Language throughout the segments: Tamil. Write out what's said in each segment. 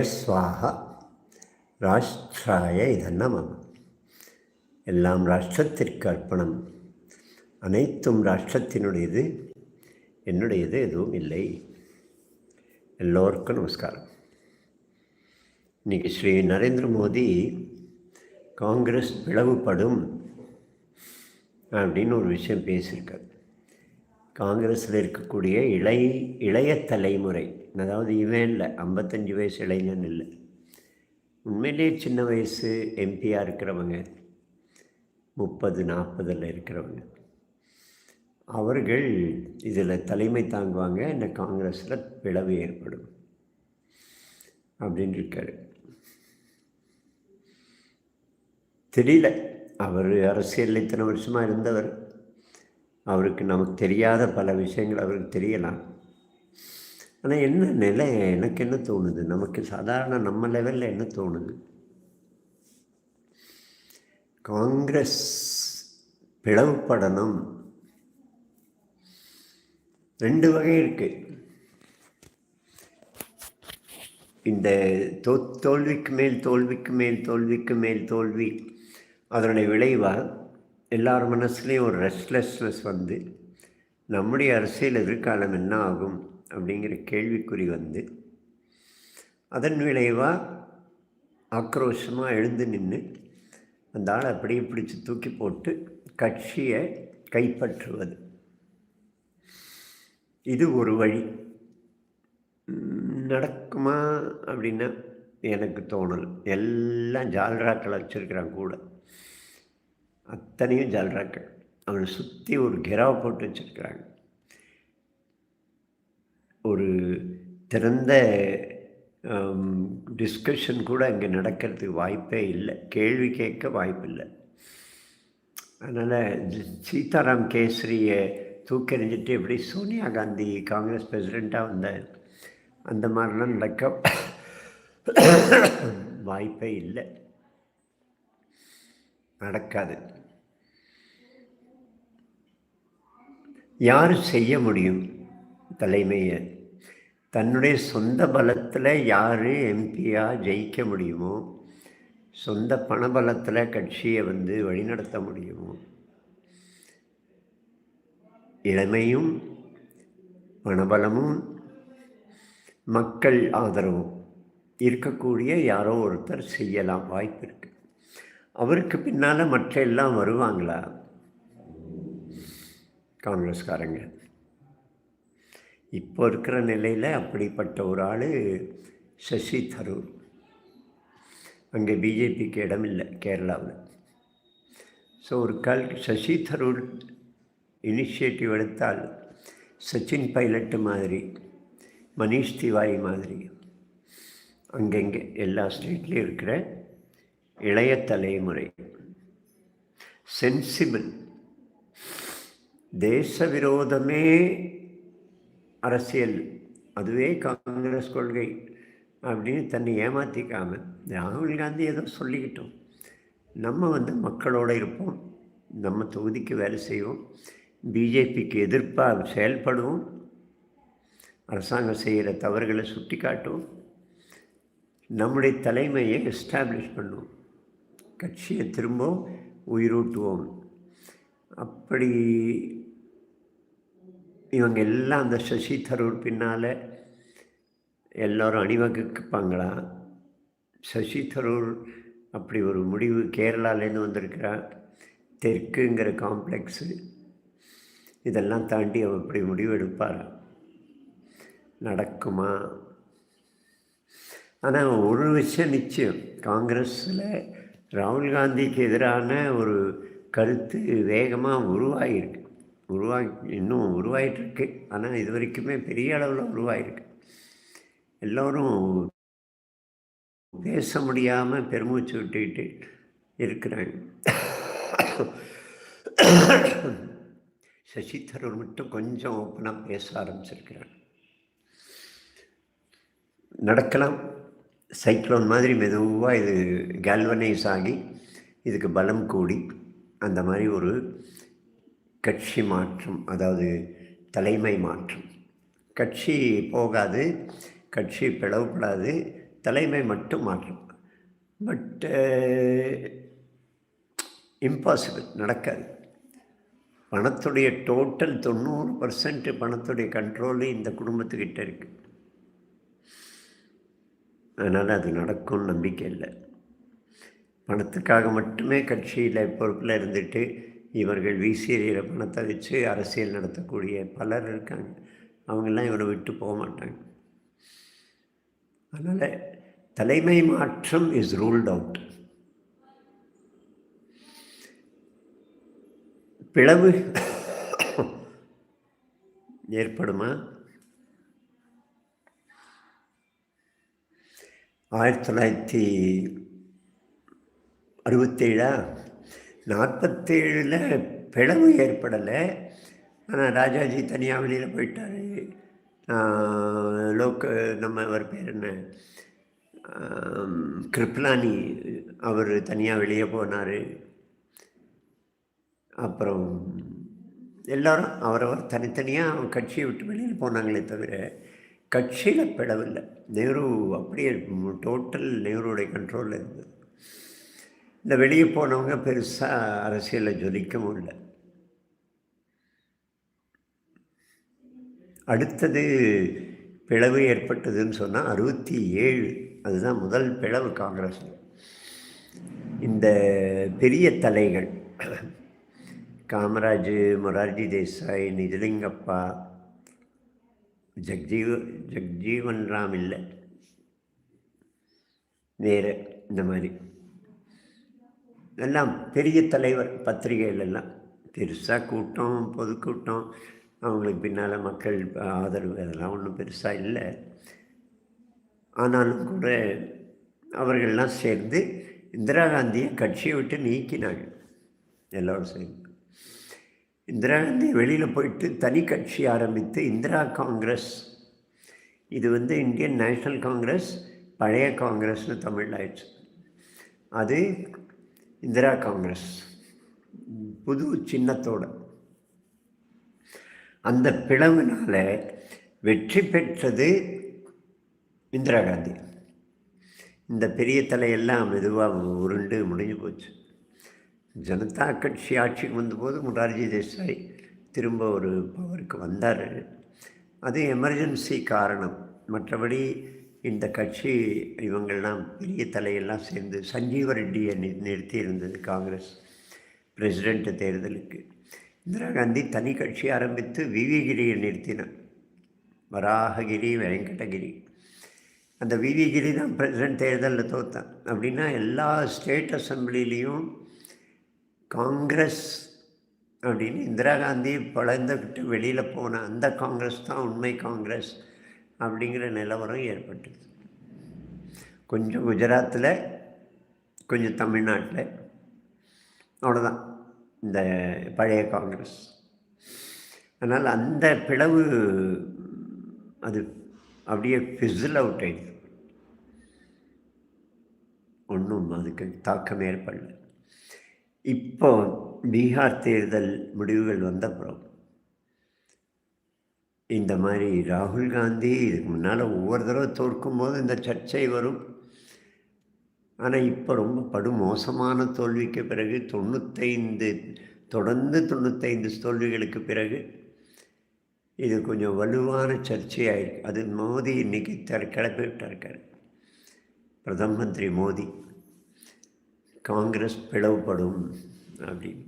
ஸ்வாஹா ராஷ்டிராய இதன்னமம் எல்லாம் ராஷ்டிரத்திற்கு அர்ப்பணம் அனைத்தும் ராஷ்டிரத்தினுடையது என்னுடையது எதுவும் இல்லை। எல்லோருக்கும் நமஸ்காரம்। இன்றைக்கி ஸ்ரீ நரேந்திர மோடி காங்கிரஸ் பிளவுபடும் அப்படின்னு ஒரு விஷயம் பேசியிருக்காரு. காங்கிரஸில் இருக்கக்கூடிய இளை இளைய தலைமுறை அதாவது இவன் இல்லை ஐம்பத்தஞ்சு வயசு இளைஞன் இல்லை. உண்மையிலேயே சின்ன வயசு எம்பியாக இருக்கிறவங்க முப்பது நாற்பதில் இருக்கிறவங்க. அவர்கள் இதில் தலைமை தாங்குவாங்க இந்த காங்கிரஸில் பிளவு ஏற்படும் அப்படின்னு இருக்காரு. தெரியல அவர் அரசியலில் இத்தனை வருஷமாக இருந்தவர். அவருக்கு நமக்கு தெரியாத பல விஷயங்கள் அவருக்கு தெரியலாம். ஆனால் என்ன நிலை எனக்கு என்ன தோணுது? நமக்கு சாதாரண நம்ம லெவலில் என்ன தோணுது? காங்கிரஸ் பிளவுப்படணும் ரெண்டு வகை இருக்குது இந்த தோ தோல்விக்கு மேல் தோல்விக்கு மேல் தோல்விக்கு மேல் தோல்வி. அதனுடைய விளைவாக எல்லார் மனசுலேயும் ஒரு ரெஸ்ட்லெஸ்னஸ் வந்து நம்முடைய அரசியல் எதிர்காலம் என்ன ஆகும்? அப்படிங்கிற கேள்விக்குறி வந்து அதன் விளைவாக ஆக்ரோஷமாக எழுந்து நின்று அந்த ஆளை அப்படியே பிடிச்சி தூக்கி போட்டு கட்சியை கைப்பற்றுவது. இது ஒரு வழி. நடக்குமா அப்படின்னா எனக்கு தோணல். எல்லாம் ஜால்ராக்கள் வச்சுருக்கிறான் கூட. அத்தனையும் ஜால்ராக்கள் அவனை சுற்றி ஒரு கெராவை போட்டு வச்சுருக்கிறாங்க. ஒரு திறந்த டிஸ்கஷன் கூட அங்கே நடக்கிறதுக்கு வாய்ப்பே இல்லை. கேள்வி கேட்க வாய்ப்பு இல்லை. அதனால் சீதாராம் கேசரியை தூக்கெறிஞ்சிட்டு எப்படி சோனியா காந்தி காங்கிரஸ் பிரசிடெண்ட்டாக வந்த அந்த மாதிரிலாம் நடக்க வாய்ப்பே இல்லை. நடக்காது. யார் செய்ய முடியும்? தலைமையை. தன்னுடைய சொந்த பலத்தில் யார் எம்பியாக ஜெயிக்க முடியுமோ சொந்த பணபலத்தில் கட்சியை வந்து வழிநடத்த முடியுமோ இளமையும் பணபலமும் மக்கள் ஆதரவும் இருக்கக்கூடிய யாரோ ஒருத்தர் செய்யலாம். வாய்ப்பு இருக்குது அவருக்கு பின்னால் மற்ற எல்லாம் வருவாங்களா? காங்கிரஸ்காரங்க. இப்போ இருக்கிற நிலையில் அப்படிப்பட்ட ஒரு ஆள் சசி தரூர். அங்கே பிஜேபிக்கு இடம் இல்லை கேரளாவில். ஸோ ஒரு கல் சசி தரூர் இனிஷியேட்டிவ் எடுத்தால் சச்சின் பைலட்டு மாதிரி மனிஷ் திவாரி மாதிரி அங்கங்கே எல்லா ஸ்டேட்லேயும் இருக்கிற இளைய தலைமுறை சென்சிபிள் தேச விரோதமே அரசியல். அதுவே காங்கிரஸ் கொள்கை அப்படின்னு தன்னை ஏமாற்றிக்காமல் ராகுல் காந்தி ஏதோ சொல்லிக்கிட்டோம். நம்ம வந்து மக்களோடு இருப்போம். நம்ம தொகுதிக்கு வேலை செய்வோம். பிஜேபிக்கு எதிர்ப்பாக செயல்படுவோம். அரசாங்கம் செய்கிற தவறுகளை சுட்டி காட்டுவோம் நம்முடைய தலைமையை எஸ்டாப்ளிஷ் பண்ணுவோம். கட்சியை திரும்பவும் உயிரூட்டுவோம். அப்படி இவங்க எல்லாம் அந்த சசி தரூர் பின்னால் எல்லோரும் அணிவகுப்பாங்களா? சசி தரூர் அப்படி ஒரு முடிவு கேரளாலேருந்து வந்திருக்கிறார் தெற்குங்கிற காம்ப்ளெக்ஸு. இதெல்லாம் தாண்டி அவர் இப்படி முடிவு எடுப்பார்? நடக்குமா? ஆனால் ஒரு விஷயம் நிச்சயம். காங்கிரஸில் ராகுல் காந்திக்கு எதிரான ஒரு கருத்து வேகமாக உருவாகிருக்கு உருவாகி இன்னும் உருவாகிட்டுருக்கு ஆனால் இது வரைக்குமே பெரிய அளவில் உருவாகிருக்கு எல்லோரும் பேச முடியாமல் பெருமூச்சு விட்டுக்கிட்டு இருக்கிறாங்க. சசி தரூர் மட்டும் கொஞ்சம் ஓப்பனாக பேச ஆரம்பிச்சிருக்கிறாங்க நடக்கலாம். சைக்ளோன் மாதிரி மெதுவாக இது கேல்வனைஸ் ஆகி இதுக்கு பலம் கூடி அந்த மாதிரி ஒரு கட்சி மாற்றம் அதாவது தலைமை மாற்றம். கட்சி போகாது கட்சி பிளவுபடாது தலைமை மட்டும் மாற்றம். பட் இம்பாசிபிள் நடக்காது. பணத்துடைய டோட்டல் தொண்ணூறு பர்சன்ட் பணத்துடைய கண்ட்ரோலு இந்த குடும்பத்துக்கிட்ட இருக்குது அதனால் அது நடக்கும்னு நம்பிக்கை இல்லை. பணத்துக்காக மட்டுமே கட்சியில் பொறுப்பில் இருந்துட்டு இவர்கள் வீசி பணத்தை வச்சு அரசியல் நடத்தக்கூடிய பலர் இருக்காங்க. அவங்கெல்லாம் இவரை விட்டு போக மாட்டாங்க. அதனால் தலைமை மாற்றம் இஸ் ரூல்ட் அவுட் பிளவு ஏற்படுமா? ஆயிரத்தி தொள்ளாயிரத்தி அறுபத்தேழா? நாற்பத்தேழில் பிளவு ஏற்படலை. ஆனால் ராஜாஜி தனியாக வெளியில் போயிட்டார். லோக்க நம்ம அவர் பேர் என்ன? கிருப்லானி அவர் தனியாக வெளியே போனார். அப்புறம் எல்லோரும் அவரவர் தனித்தனியாக கட்சியை விட்டு வெளியில் போனாங்களே தவிர கட்சியில் பிளவில்லை நேரு அப்படியே டோட்டல் நேருடைய கண்ட்ரோலில் இருந்தது. இந்த வெளியே போனவங்க பெருசாக அரசியலில் ஜொலிக்கவும் இல்லை. அடுத்தது பிளவு ஏற்பட்டதுன்னு சொன்னால் அறுபத்தி ஏழு அதுதான் முதல் பிளவு காங்கிரஸ். இந்த பெரிய தலைகள் காமராஜ் மொரார்ஜி தேசாய் நிஜலிங்கப்பா ஜக்ஜீவ ஜக்ஜீவன் ராம் இல்லை. வேறு இந்த மாதிரி. எல்லாம் பெரிய தலைவர் பத்திரிகைகள் எல்லாம் பெருசாக கூட்டம். பொதுக்கூட்டம் அவங்களுக்கு பின்னால் மக்கள் ஆதரவு அதெல்லாம் ஒன்றும் பெருசாக இல்லை. ஆனாலும் கூட அவர்கள்லாம் சேர்ந்து இந்திரா காந்தியை கட்சியை விட்டு நீக்கினாங்க எல்லோரும் சேர்ந்து. இந்திரா காந்தி வெளியில் போயிட்டு தனி கட்சி ஆரம்பித்து இந்திரா காங்கிரஸ். இது வந்து இந்தியன் நேஷ்னல் காங்கிரஸ் பழைய காங்கிரஸ்னு தமிழ் ஆயிடுச்சு. அது இந்திரா காங்கிரஸ். புது சின்னத்தோட. அந்த பிளவுனால் வெற்றி பெற்றது இந்திரா காந்தி. இந்த பெரிய தலையெல்லாம் மெதுவாக உருண்டு முடிஞ்சு போச்சு. ஜனதா கட்சி ஆட்சிக்கு வந்தபோது முரார்ஜி தேசாய் திரும்ப ஒரு பவருக்கு வந்தார். அது எமர்ஜென்சி காரணம். மற்றபடி இந்த கட்சி இவங்கள்லாம் பெரிய தலையெல்லாம் சேர்ந்து சஞ்சீவ ரெட்டியை நிறுத்தி இருந்தது காங்கிரஸ் பிரசிடெண்ட் தேர்தலுக்கு. இந்திரா காந்தி தனி கட்சி ஆரம்பித்து விவிகிரியை நிறுத்தினார் வராககிரி வெங்கடகிரி. அந்த விவிகிரி தான் பிரசிடென்ட் தேர்தலில் தோத்தான். அப்படின்னா எல்லா ஸ்டேட் அசம்பிளிலையும் காங்கிரஸ் அப்படின்னு இந்திரா காந்தி பழந்துக்கிட்டு வெளியில் போன அந்த காங்கிரஸ் தான் உண்மை காங்கிரஸ். அப்படிங்கிற நிலவரம் ஏற்பட்டது. கொஞ்சம் குஜராத்தில் கொஞ்சம் தமிழ்நாட்டில் அவ்வளோதான் இந்த பழைய காங்கிரஸ். அதனால் அந்த பிளவு அது அப்படியே ஃபிசில் அவுட் ஆயிடுது ஒன்றும் அதுக்கு தாக்கம் ஏற்படல. இப்போ பீகார் தேர்தல் முடிவுகள் வந்தப்புறம் இந்த மாதிரி ராகுல் காந்தி இதுக்கு முன்னால் ஒவ்வொரு தடவை தோற்கும் போது இந்த சர்ச்சை வரும். ஆனால் இப்போ ரொம்ப படு மோசமான தோல்விக்கு பிறகு தொண்ணூத்தைந்து தொடர்ந்து தொண்ணூத்தைந்து தோல்விகளுக்கு பிறகு இது கொஞ்சம் வலுவான சர்ச்சையாயிருக்கு அது மோடி இன்றைக்கி தர இருக்கார். பிரதம மந்திரி மோடி காங்கிரஸ் பிளவுபடும் அப்படின்னு.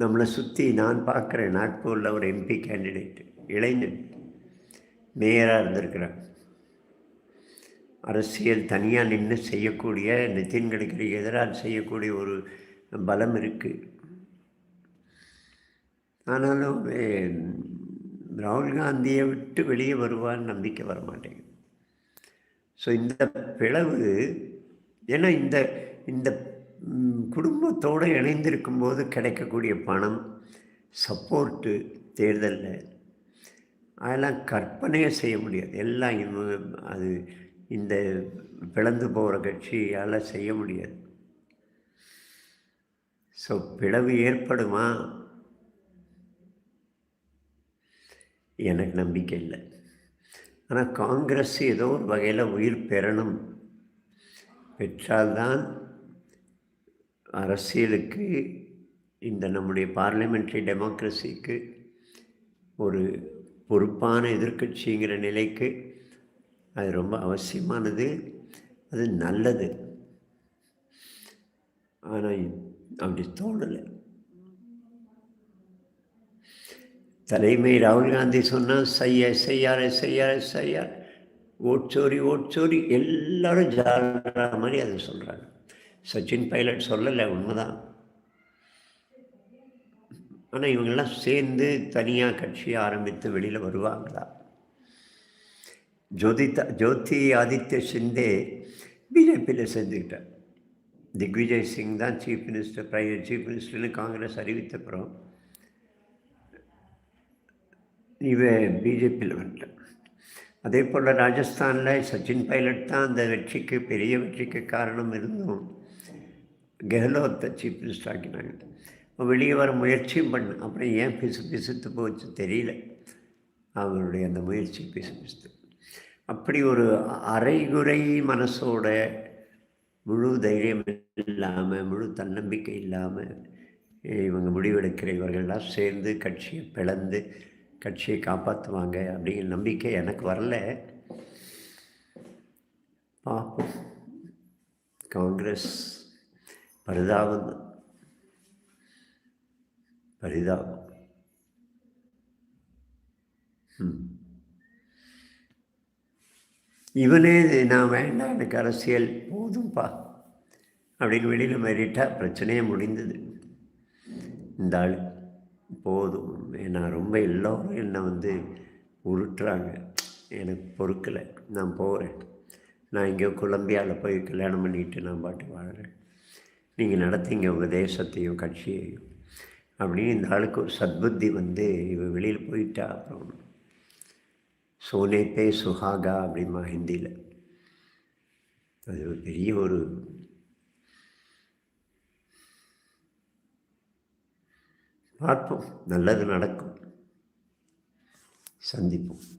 நம்மளை சுற்றி நான் பார்க்குறேன் நாக்பூரில் ஒரு எம்பி கேண்டிடேட் இளைஞன் மேயராக இருந்திருக்கிறார். அரசியல் தனியாக நின்று செய்யக்கூடிய நிதின் கட்கரி எதிராக செய்யக்கூடிய ஒரு பலம் இருக்குது ஆனாலும் ராகுல் காந்தியை விட்டு வெளியே வருவான்னு நம்பிக்கை வர மாட்டேங்குது. ஸோ இந்த பிளவு ஏன்னா இந்த இந்த குடும்பத்தோடு இணைந்திருக்கும் போது கிடைக்கக்கூடிய பணம் சப்போர்ட்டு தேர்தலில். அதெல்லாம் கற்பனையே செய்ய முடியாது. எல்லாம் அது இந்த பிளந்து போகிற கட்சியால் செய்ய முடியாது. ஸோ பிளவு ஏற்படுமா? எனக்கு நம்பிக்கை இல்லை. ஆனால் காங்கிரஸ் ஏதோ ஒரு வகையில் உயிர் பெறணும். பெற்றால்தான் அரசியலுக்கு இந்த நம்முடைய பார்லிமெண்ட்ரி டெமோக்ரஸிக்கு ஒரு பொறுப்பான எதிர்க்கட்சிங்கிற நிலைக்கு அது ரொம்ப அவசியமானது அது நல்லது. ஆனால் அப்படி தோணலை. தலைமை ராகுல் காந்தி சொன்னால் செய்ய செய்யார் செய்யார் செய்யார் ஓட்சோரி ஓட்சோரி எல்லாரும் ஜாடுற மாதிரி அதை சொல்கிறாங்க சச்சின் பைலட் சொல்லலை உண்மைதான். ஆனால் இவங்கெல்லாம் சேர்ந்து தனியாக கட்சி ஆரம்பித்து வெளியில் வருவாங்களா? ஜோதிதா ஜோதி ஆதித்ய சிந்தே பிஜேபியில் சேர்ந்துக்கிட்டார். திக்விஜய் சிங் தான் சீஃப் மினிஸ்டர் பிரைவேட் சீஃப் மினிஸ்டர்னு காங்கிரஸ் அறிவித்தப்புறம் இவன் பிஜேபியில் வந்துட்டான். அதே போல் ராஜஸ்தானில் சச்சின் பைலட் தான் அந்த வெற்றிக்கு பெரிய வெற்றிக்கு காரணம் இருந்தும் கெஹ்லோத்தை சீஃப் மினிஸ்டர் ஆக்கினாங்க. வெளியே வர முயற்சியும் பண்ண. அப்புறம் ஏன் பிசு பிசுத்து போச்சு தெரியல. அவருடைய அந்த முயற்சி பிசு பிசுத்து. அப்படி ஒரு அரைகுறை மனசோட முழு தைரியம் இல்லாமல் முழு தன்னம்பிக்கை இல்லாமல் இவங்க முடிவெடுக்கிற இவர்கள்லாம் சேர்ந்து கட்சியை பிளந்து கட்சியை காப்பாற்றுவாங்க அப்படிங்கிற நம்பிக்கை எனக்கு வரல. பார்ப்போம் காங்கிரஸ் பரிதாபம். பரிதாபம். இவனே நான் வேண்டாம் எனக்கு அரசியல் போதும்பா. அப்படின்னு வெளியில் மாறிட்டால் பிரச்சனையே முடிந்தது. இந்த ஆள் போதும். நான் ரொம்ப எல்லோரும் என்னை வந்து உருட்டுறாங்க. எனக்கு பொறுக்கலை. நான் போகிறேன் நான் இங்கே கொலம்பியாவில் போய் கல்யாணம் பண்ணிட்டு நான் பாட்டு வாழ்கிறேன் நீங்கள் நடத்திங்க உங்கள் தேசத்தையும் கட்சியையும். அப்படின்னு இந்த ஆளுக்கு ஒரு சத்புத்தி வந்து இவன் வெளியில் போயிட்டா அப்புறம். சோனே பே சுஹாகா அப்படிமா ஹிந்தியில். அது ஒரு பெரிய ஒரு பார்ப்போம். நல்லது நடக்கும். சந்திப்போம்.